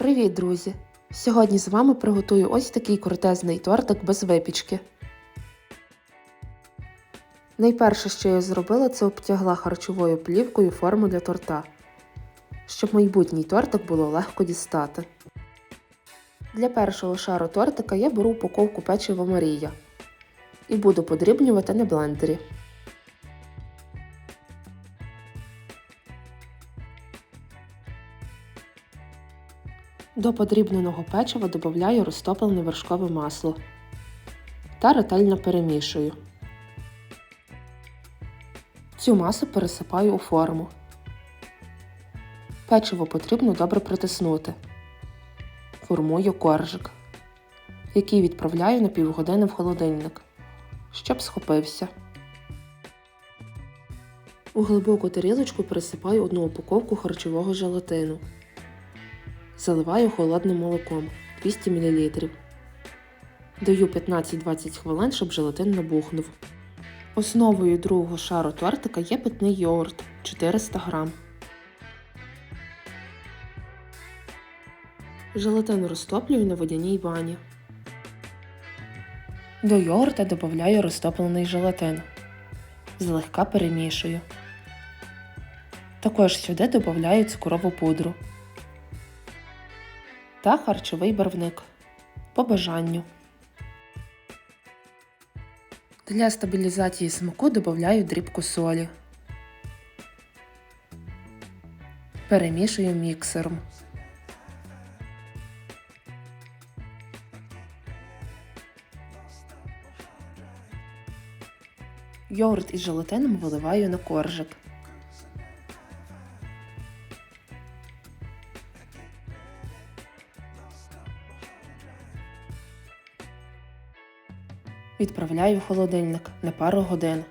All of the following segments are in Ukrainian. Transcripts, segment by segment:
Привіт, друзі! Сьогодні з вами приготую ось такий крутезний тортик без випічки. Найперше, що я зробила, це обтягла харчовою плівкою форму для торта, щоб майбутній тортик було легко дістати. Для першого шару тортика я беру упаковку печива Марія і буду подрібнювати на блендері. До подрібненого печива додаю розтоплене вершкове масло та ретельно перемішую. Цю масу пересипаю у форму. Печиво потрібно добре притиснути. Формую коржик, який відправляю на півгодини в холодильник, щоб схопився. У глибоку тарілочку пересипаю одну упаковку харчового желатину. Заливаю холодним молоком 200 мл. Даю 15-20 хвилин, щоб желатин набухнув. Основою другого шару тортика є питний йогурт 400 г. Желатин розтоплюю на водяній бані. До йогурта додаю розтоплений желатин. Злегка перемішую. Також сюди додаю цукрову пудру та харчовий барвник по бажанню. Для стабілізації смаку додаю дрібку солі. Перемішую міксером. Йогурт із желатином виливаю на коржик. Відправляю в холодильник на пару годин.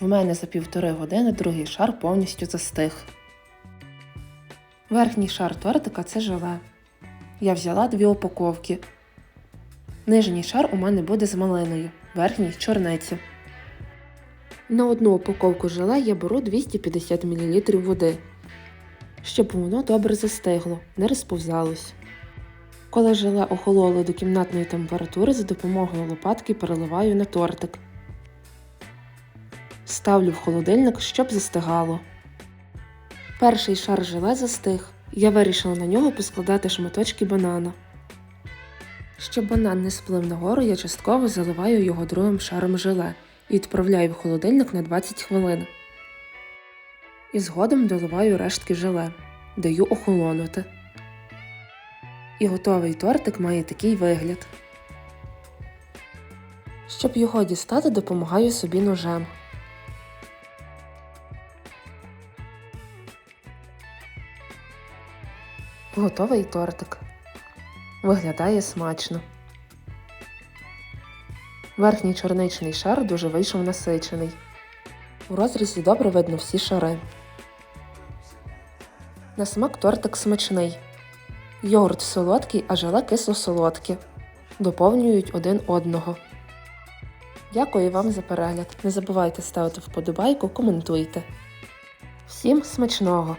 В мене за півтори години другий шар повністю застиг. Верхній шар тортика це желе. Я взяла дві упаковки. Нижній шар у мене буде з малиною, верхній з чорниці. На одну упаковку желе я беру 250 мл води, щоб воно добре застигло, не розповзалось. Коли желе охололо до кімнатної температури, за допомогою лопатки переливаю на тортик. Ставлю в холодильник, щоб застигало. Перший шар желе застиг. Я вирішила на нього поскладати шматочки банана. Щоб банан не сплив нагору, я частково заливаю його другим шаром желе і відправляю в холодильник на 20 хвилин. І згодом доливаю рештки желе, даю охолонути. І готовий тортик має такий вигляд. Щоб його дістати, допомагаю собі ножем. Готовий тортик. Виглядає смачно. Верхній чорничний шар дуже вийшов насичений. У розрізі добре видно всі шари. На смак тортик смачний. Йогурт солодкий, а желе кисло-солодке. Доповнюють один одного. Дякую вам за перегляд. Не забувайте ставити вподобайку, коментуйте. Всім смачного!